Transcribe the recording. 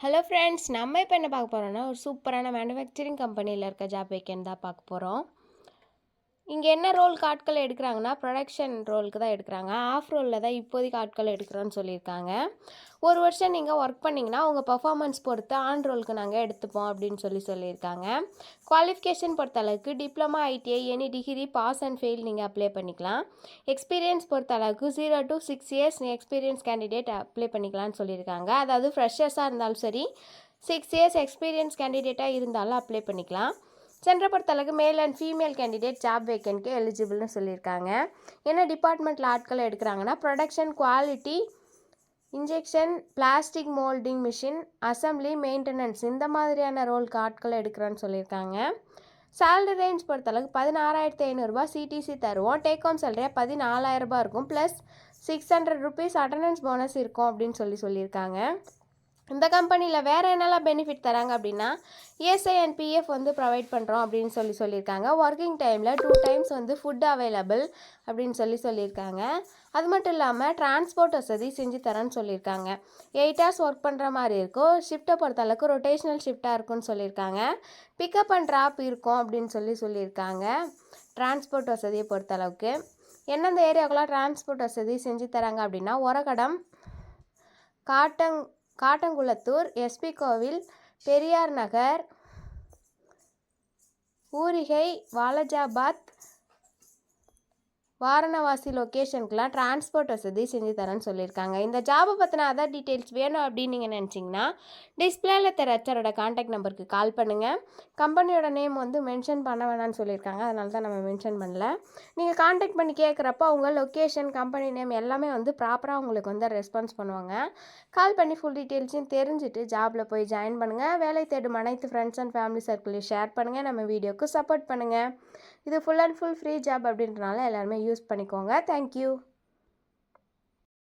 Hello friends நம்ம இப்போ என்ன பார்க்க போகிறோம்னா ஒரு சூப்பரான மேனுஃபேக்சரிங் கம்பெனியில் இருக்க ஜாப் வேக்கன் தான் பார்க்க போகிறோம் இங்கே என்ன ரோலுக்கு ஆட்கள் எடுக்கிறாங்கன்னா ப்ரொடக்ஷன் ரோலுக்கு தான் எடுக்கிறாங்க. ஆஃப் ரோலில் தான் இப்போதைக்கு ஆட்கள் எடுக்கிறோன்னு சொல்லியிருக்காங்க. ஒரு வருஷம் நீங்கள் ஒர்க் பண்ணிங்கன்னா உங்கள் பர்ஃபாமன்ஸ் பொறுத்து ஆன் ரோலுக்கு நாங்கள் எடுத்துப்போம் அப்படின்னு சொல்லி சொல்லியிருக்காங்க. குவாலிஃபிகேஷன் பொறுத்தளவுக்கு diploma ITI any degree pass and fail நீங்கள் அப்ளை பண்ணிக்கலாம். எக்ஸ்பீரியன்ஸ் பொறுத்த அளவுக்கு zero to six years experience candidate apply பண்ணிக்கலாம்னு சொல்லியிருக்காங்க. அதாவது ஃப்ரெஷர்ஸாக இருந்தாலும் சரி சிக்ஸ் இயர்ஸ் எக்ஸ்பீரியன்ஸ் கேண்டிடேட்டாக இருந்தாலும் அப்ளை பண்ணிக்கலாம். சென்ற பொறுத்தளவுக்கு male and female candidate job வேக்கன்ட்க்கு எலிஜிபிள்னு சொல்லியிருக்காங்க. என்ன டிபார்ட்மெண்ட்டில் ஆட்களை எடுக்கிறாங்கன்னா production quality injection plastic moulding machine assembly maintenance இந்த மாதிரியான ரோலுக்கு ஆட்களை எடுக்கிறோன்னு சொல்லியிருக்காங்க. சேலரி ரேஞ்ச் பொறுத்தளவுக்கு பதினாறாயிரத்தி ஐநூறுரூபா சிடிசி தருவோம். டேக் ஹோம் சேலரியாக பதினாலாயிரரூபா இருக்கும். Plus six hundred rupees attendance bonus இருக்கும் அப்படின்னு சொல்லி சொல்லியிருக்காங்க. இந்த கம்பெனியில் வேறு என்னெல்லாம் பெனிஃபிட் தராங்க அப்படின்னா இஎஸ்ஐ அண்ட் பிஎஃப் வந்து ப்ரொவைட் பண்ணுறோம் அப்படின்னு சொல்லி சொல்லியிருக்காங்க. ஒர்க்கிங் டைமில் டூ டைம்ஸ் வந்து ஃபுட் அவைலபிள் அப்படின்னு சொல்லி சொல்லியிருக்காங்க. அது மட்டும் இல்லாமல் டிரான்ஸ்போர்ட் வசதி செஞ்சு தரேன்னு சொல்லியிருக்காங்க. எயிட் ஹவர்ஸ் ஒர்க் பண்ணுற மாதிரி இருக்கும். ஷிஃப்ட்டை பொறுத்த அளவுக்கு ரொட்டேஷனல் ஷிஃப்ட்டாக இருக்கும்னு சொல்லியிருக்காங்க. பிக்கப் அண்ட் ட்ராப் இருக்கும் அப்படின்னு சொல்லி சொல்லியிருக்காங்க. டிரான்ஸ்போர்ட் வசதியை பொறுத்த அளவுக்கு. எந்தெந்த ஏரியாவுக்குலாம் டிரான்ஸ்போர்ட் வசதி செஞ்சு தராங்க அப்படின்னா உரக்கடம் காட்டங் காட்டங்குளத்தூர் எஸ்பி கோவில் பெரியார் நகர் ஊரிகை வாலஜாபாத் வாரணவாசி லொக்கேஷனுக்குலாம் டிரான்ஸ்போர்ட் வசதி செஞ்சு தரேன்னு சொல்லியிருக்காங்க. இந்த ஜாபை பற்றின அதர் டீட்டெயில்ஸ் வேணும் அப்படின்னு நீங்கள் நினச்சிங்கன்னா டிஸ்பிளேல தர ஹெச்சரோட காண்டாக்ட் நம்பருக்கு கால் பண்ணுங்கள் கம்பெனியோட நேம் வந்து மென்ஷன் பண்ண வேணாம்னு சொல்லியிருக்காங்க. அதனால தான் நம்ம மென்ஷன் பண்ணல. நீங்கள் காண்டாக்ட் பண்ணி கேட்குறப்ப அவங்க லொக்கேஷன் கம்பெனி நேம் எல்லாமே வந்து ப்ராப்பராக உங்களுக்கு வந்து ரெஸ்பான்ஸ் பண்ணுவாங்க. கால் பண்ணி ஃபுல் டீட்டெயில்ஸையும் தெரிஞ்சுட்டு ஜாபில் போய் ஜாயின் பண்ணுங்கள் வேலை தேடும் அனைத்து ஃப்ரெண்ட்ஸ் அண்ட் ஃபேமிலி சர்க்கிளையும் ஷேர் பண்ணுங்கள் நம்ம வீடியோக்கு சப்போர்ட் பண்ணுங்கள் இது full and full free job அப்படின்றனால எல்லாருமே யூஸ் பண்ணிக்கோங்க. தேங்க்யூ